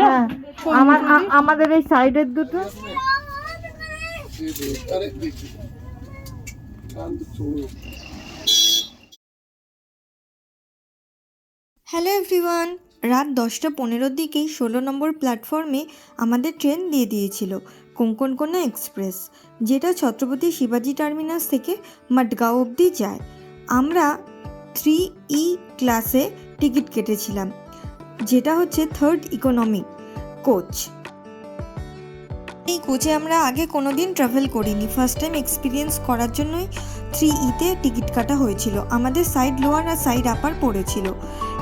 হ্যাঁ আমার আমাদের এই সাইডের দুটো। হ্যালো এভরিওয়ান রাত দশটা পনেরোর দিকেই ষোলো নম্বর প্ল্যাটফর্মে আমাদের ট্রেন দিয়ে দিয়েছিল, কোঙ্কনকোনা এক্সপ্রেস যেটা ছত্রপতি শিবাজি টার্মিনাস থেকে মাডগাঁও অবধি যায়। আমরা থ্রি ই ক্লাসে টিকিট কেটেছিলাম। যেটা হচ্ছে থার্ড ইকোনমি কোচ এই কোচে আমরা আগে কোনো দিন ট্রাভেল করিনি। ফার্স্ট টাইম এক্সপিরিয়েন্স করার জন্যই থ্রি ইতে টিকিট কাটা হয়েছিল। আমাদের সাইড লোয়ার আর সাইড আপার পড়েছিল।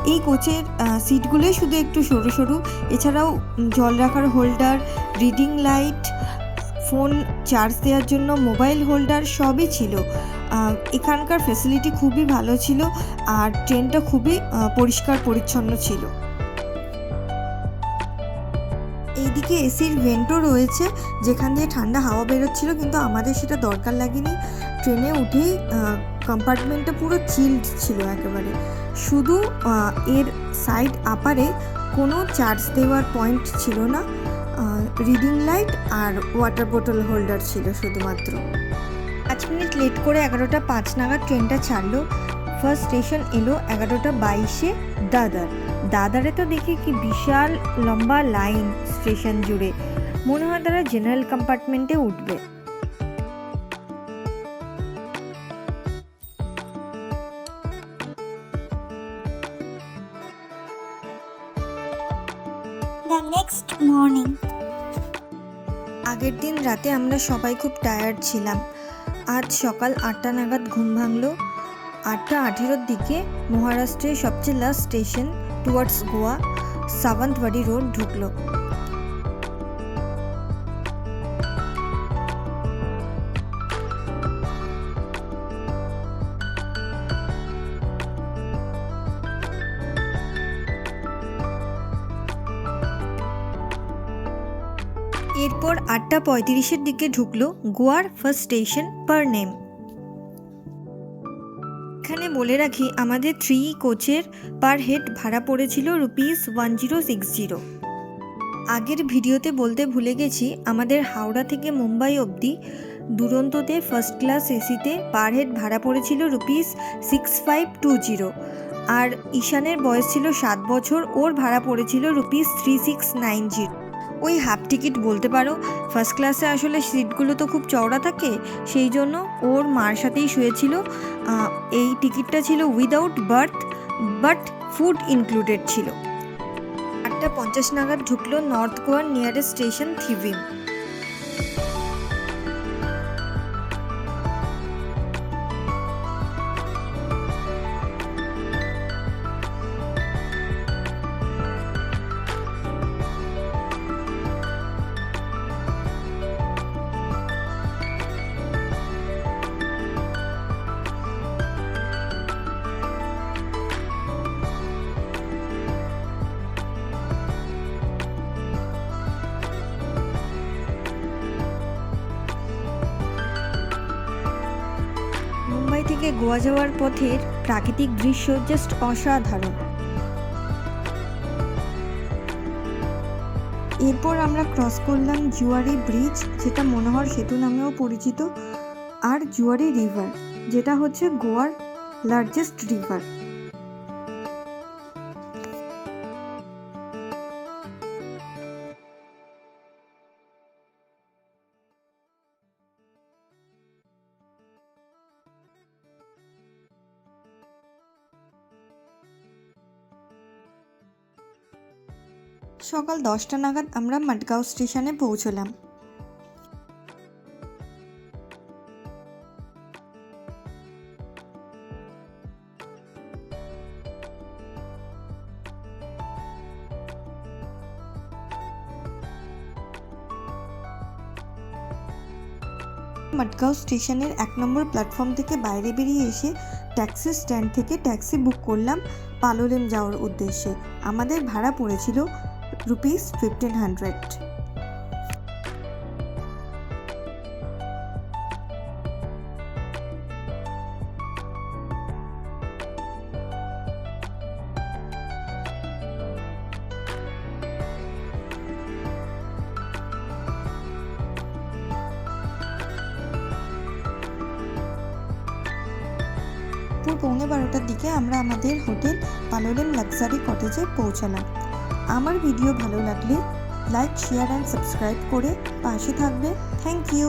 এই কোচের সিটগুলোই শুধু একটু সরু সরু। এছাড়াও জল রাখার holder reading light phone charge দেওয়ার জন্য মোবাইল হোল্ডার সবই ছিল। এখানকার ফেসিলিটি খুবই ভালো ছিল। আর ট্রেনটা খুবই পরিষ্কার, পরিচ্ছন্ন ছিল। এইদিকে এসির ভেন্টও রয়েছে, যেখান দিয়ে ঠান্ডা হাওয়া বেরোচ্ছিল, কিন্তু আমাদের সেটা দরকার লাগেনি। ট্রেনে উঠেই কম্পার্টমেন্টটা পুরো চিল্ড ছিল একেবারে। শুধু এর সাইড আপারে কোনো চার্জ দেওয়ার পয়েন্ট ছিল না রিডিং লাইট আর ওয়াটার বোতল হোল্ডার ছিল শুধুমাত্র। পাঁচ মিনিট লেট করে এগারোটা পাঁচ নাগাদ ট্রেনটা ছাড়লো। ফার্স্ট স্টেশন এলো এগারোটা বাইশে দাদার। দাদারে তো দেখি কি বিশাল লম্বা লাইন স্টেশন জুড়ে। মনে হয় তারা জেনারেল কম্পার্টমেন্টে উঠবে। The next morning, আগের দিন রাতে আমরা সবাই খুব টায়ার্ড ছিলাম। আজ সকাল আটটা নাগাদ ঘুম ভাঙলো। আটটা আঠেরোর দিকে মহারাষ্ট্রের সবচেয়ে last station towards Goa, Sawantwadi road ঢুকলো। এরপর আটটা পঁয়ত্রিশের দিকে ঢুকলো গোয়ার ফার্স্ট স্টেশন পারনেম এখানে বলে রাখি, আমাদের থ্রি কোচের পার হেড ভাড়া পড়েছিল rupees one zero six zero আগের ভিডিওতে বলতে ভুলে গেছি, আমাদের হাওড়া থেকে মুম্বাই অবধি দুরন্ততে ফার্স্ট ক্লাস এসিতে পার হেড ভাড়া পড়েছিল rupees six five two zero আর ঈশানের বয়স ছিল সাত বছর, ওর ভাড়া পড়েছিল rupees three six nine zero ওই হাফ টিকিট বলতে পারো। ফার্স্ট ক্লাসে আসলে সিটগুলো তো খুব চওড়া থাকে, সেই জন্য ওর মার সাথেই শুয়েছিল। এই টিকিটটা ছিল without berth but food included ছিল। আটটা পঞ্চাশ নাগাদ ঢুকলো নর্থ গোয়ার নিয়ারেস্ট স্টেশন থিভিম থেকে গোয়া যাওয়ার পথের প্রাকৃতিক দৃশ্য জাস্ট অসাধারণ। এরপর আমরা ক্রস করলাম জুয়ারি ব্রিজ যেটা মনোহর সেতু নামেও পরিচিত, আর জুয়ারি রিভার যেটা হচ্ছে গোয়ার লার্জেস্ট রিভার সকাল দশটা নাগাদ আমরা মাডগাঁও স্টেশনে পৌঁছলাম। মাডগাঁও স্টেশনের এক নম্বর প্ল্যাটফর্ম থেকে বাইরে বেরিয়ে এসে ট্যাক্সি স্ট্যান্ড থেকে ট্যাক্সি বুক করলাম পালোলেম যাওয়ার উদ্দেশ্যে। আমাদের ভাড়া পড়েছিল rupees 1500. পৌনে বারোটার দিকে আমরা আমাদের হোটেল পালোলেন লাক্সারি কটেজে পৌঁছালাম আমার ভিডিও ভালো লাগলে লাইক শেয়ার অ্যান্ড সাবস্ক্রাইব করে পাশে থাকবে থ্যাংক ইউ